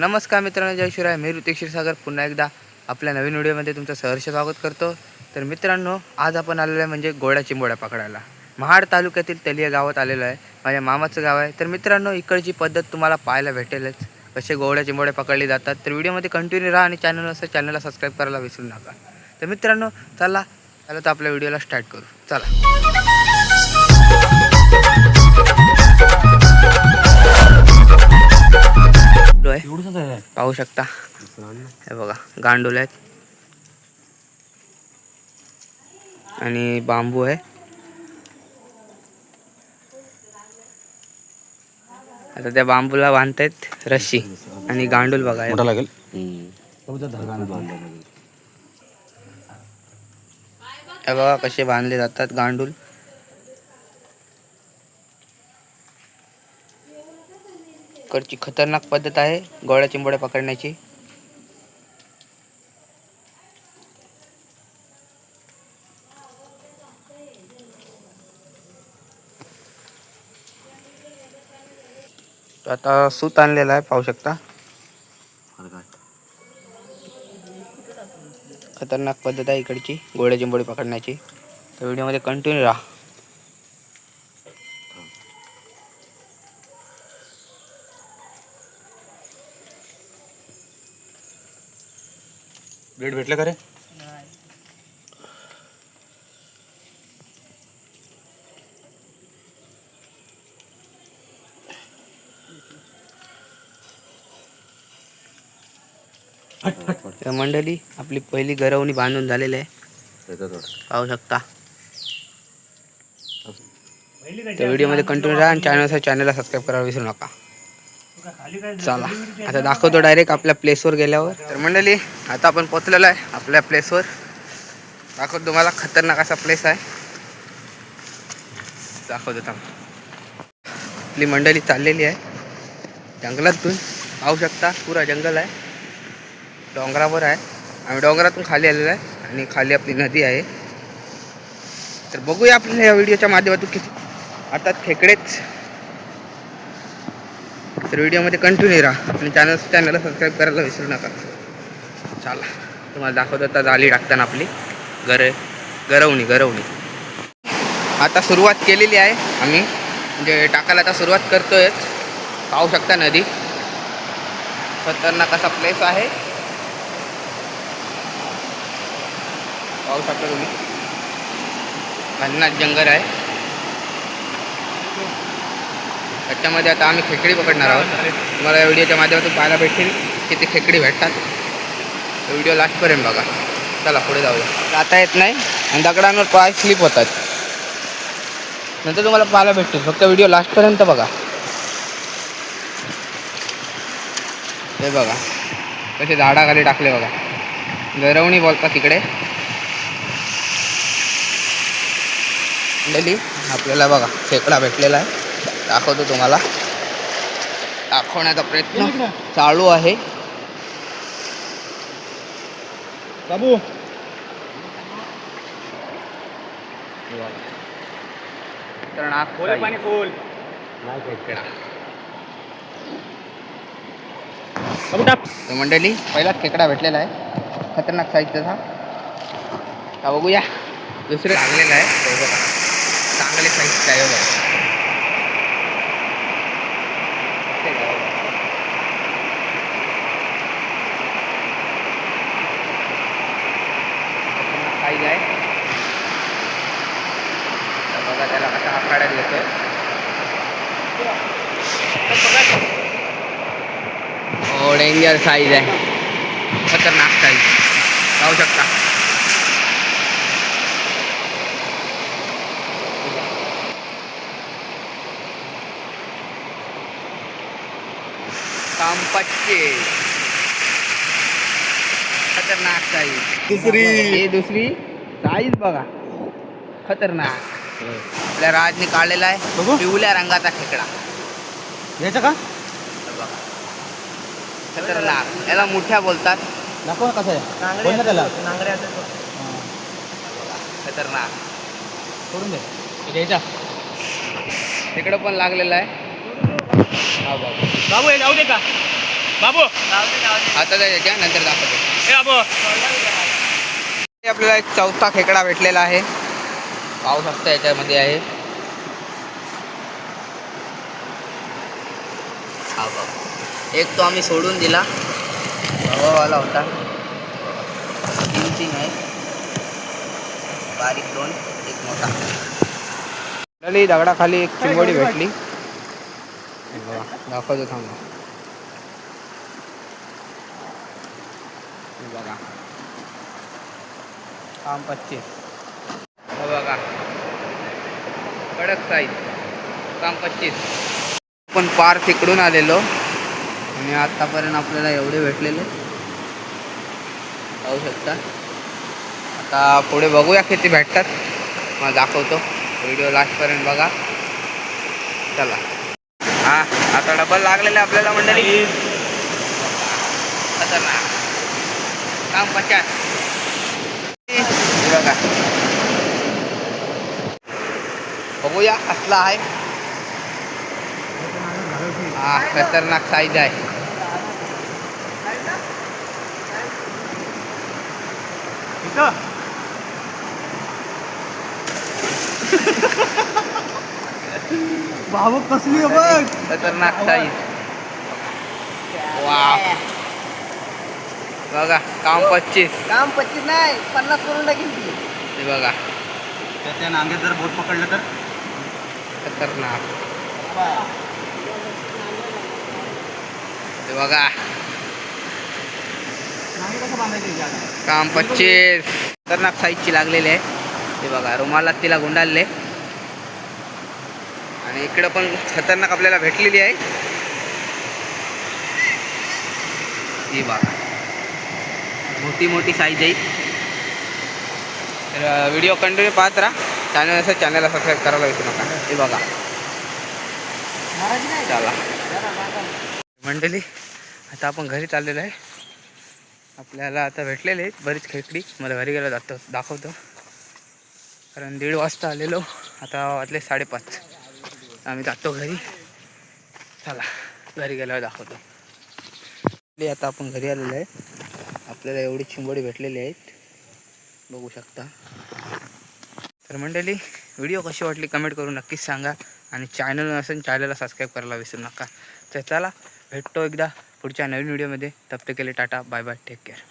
नमस्कार मित्रांनो जय शिवराय. मी ऋतिक क्षीरसागर. पुन्हा एकदा आपल्या नवीन व्हिडिओमध्ये तुमचं सहर्ष स्वागत करतो. तर मित्रांनो आज आपण आलेलो आहे म्हणजे गोड्या चिंबोड्या पकडायला. महाड तालुक्यातील तलिया गावात आलेलो आहे. माझ्या मामाचं गाव आहे. तर मित्रांनो इकडची पद्धत तुम्हाला पाहायला भेटेलच. कसे गोड्या चिंबोड्या पकडले जातात. तर व्हिडिओमध्ये कंटिन्यू राहा आणि चॅनल असं चॅनलला सबस्क्राईब करायला विसरू नका. तर मित्रांनो चला चला तर आपल्या व्हिडिओला स्टार्ट करू. चला. एवढंच आहे. पाहू शकता. हे बघा गांडूल आहेत. आणि बांबू आहे. आता त्या बांबूला बांधतायत रस्सी आणि गांडूल बघा हे. लागेल हे बघा. कसे बांधले जातात गांडूल इकडची खतरनाक पद्धत आहे गोळ्या चिंबोड्या पकडण्याची. आता सूत आणलेला आहे पाहू शकता. खतरनाक पद्धत आहे इकडची गोळ्या चिंबोडी पकडण्याची. तर व्हिडिओमध्ये कंटिन्यू राहा. ब्लेड भेटले का रे तर मंडळी आपली पहिली गरवणी बांधून झालेली आहे. पाहू शकता. तर व्हिडिओमध्ये कंटिन्यू राहा आणि चॅनल चॅनलला सबस्क्राईब करायला विसरू नका. चला. आता दाखवतो डायरेक्ट आपल्या प्लेसवर गेल्यावर. तर मंडळी आता आपण पोचलेलो आहे आपल्या प्लेसवर दाखवतो तुम्हाला खतरनाक असा प्लेस आहे. दाखवतो थांब. आपली मंडळी चाललेली आहे. जंगलातून पाहू शकता पुरा जंगल आहे. डोंगरावर आहे. आम्ही डोंगरातून खाली आलेलो आहे आणि खाली आपली नदी आहे. तर बघूया आपल्या या व्हिडिओच्या माध्यमातून किती आता खेकडेच तर व्हिडिओमध्ये कंटिन्यू राहा. आणि चॅनल चॅनलला सबस्क्राईब करायला विसरू नका. चला. तुम्हाला दाखवत होता जाळी टाकताना आपली. गर गरवणी गरवणी. आता सुरुवात केलेली आहे आम्ही. म्हणजे टाकायला आता सुरुवात करतोय. पाहू शकता नदी. खतरनाक असा प्लेस आहे. पाहू शकता तुम्ही. भन्नाट जंगल आहे. त्याच्यामध्ये आता आम्ही खेकडी पकडणार आहोत. तुम्हाला या व्हिडिओच्या माध्यमातून पाहायला भेटतील किती खेकडी भेटतात. व्हिडिओ लास्टपर्यंत बघा. चला पुढे जाऊया. जाता येत नाही आणि दगडांवर पाय स्लिप होतात. नंतर तुम्हाला पाहायला भेटतील. फक्त व्हिडिओ लास्टपर्यंत बघा. हे बघा. कसे झाडाखाली टाकले बघा. गरवणी बोलतात तिकडे. मंडळी आपल्याला बघा खेकडा भेटलेला आहे. दाखवतो तुम्हाला. दाखवण्याचा प्रयत्न चालू आहे. बाबू. खोल तर मंडळी पहिलाच खेकडा भेटलेला आहे. खतरनाक साईजचा हा. का बघूया. दुसरे लागलेलं आहे. चांगले साईजचा आहे बघा ते बघा. खतरनाक साईज आहे तर बघा त्याला कसा आखाड्यात घेतोय हो डेंजर साईज आहे. खतरनाक साईज पाहू शकता. खतरनाक साईज दुसरी. हे दुसरी साईज बघा. खतरनाक. आपल्या राजने काढलेला आहे. बघू. पिवळ्या रंगाचा खेकडा. घ्यायचं का? खतरनाक. याला मुठ्या बोलतात. दाखव ना कसं आहे. बोल ना त्याला. खतरनाक. सोडून दे. घ्यायचा. तिकडं पण लागलेलं आहे. हा बाबू हे जाऊ दे का? बाबू. आता जायच्या नंतर दाखवतो. हे बाबू. हे आपल्याला एक चौथा खेकडा भेटलेला आहे. पाहू शकता याच्यामध्ये आहे. हा बघ. एक तो आम्ही सोडून दिला. हवावाला होता. तीन तीन आहे. बारीक दोन एक मोठा. दगडाखाली एक चिंबोडी भेटली. दाखवतो थांबा. बघा. काम पच्चीस. बघा. कडक साईज. काम पच्चीस. पण पार तिकडून आलेलो. आणि आतापर्यंत आपल्याला एवढे भेटलेले. पाहू शकता. आता पुढे बघूया किती भेटतात. मग दाखवतो. व्हिडिओ लास्टपर्यंत बघा. चला. हा आता डबल लागलेला आपल्याला मंडळी. खतरनाक. काम पचास. बघा. बघूया कसला आहे. हा खतरनाक साईज आहे. इथं बाबू कसली बघ. खतरनाक साईज वा बघा काम पच्चीस. काम पच्चीस नाही पन्नास करून टाकेल ती. बघा. त्या त्या जर बोट पकडलं तर? खतरनाक. ते बघा. काम पच्चीस. खतरनाक साईजची लागलेली आहे. ते बघा रुमालात तिला गुंडाळले. आणि इकडं पण खतरनाक आपल्याला भेटलेली आहे. ती बघा. मोठी मोठी साईज आहे. तर व्हिडिओ कंटिन्यू पाहत राहा. चॅनल असं चॅनलला सबस्क्राईब करायला विसरू नका. हे बघा चला मंडळी आता आपण घरी चाललेलो आहे आपल्याला आता भेटलेले आहेत बरीच खेकडी मला घरी गेलो जातो दाखवतो कारण दीड वाजता आलेलो आता वाजले साडेपाच आम्ही जातो घरी चला घरी गेल्यावर दाखवतो मंडळी, आता आपण घरी आलेलो आहे आपल्याला एवढी चिंबोडी भेटलेली आहेत बघू शकता तर मंडळी व्हिडिओ कशी वाटली कमेंट करून नक्कीच सांगा. आणि चॅनल नसेल चॅनलला सबस्क्राईब करायला विसरू नका. तर चला भेटतो एकदा पुढच्या नवीन व्हिडिओमध्ये. तप्त केले tata bye bye take care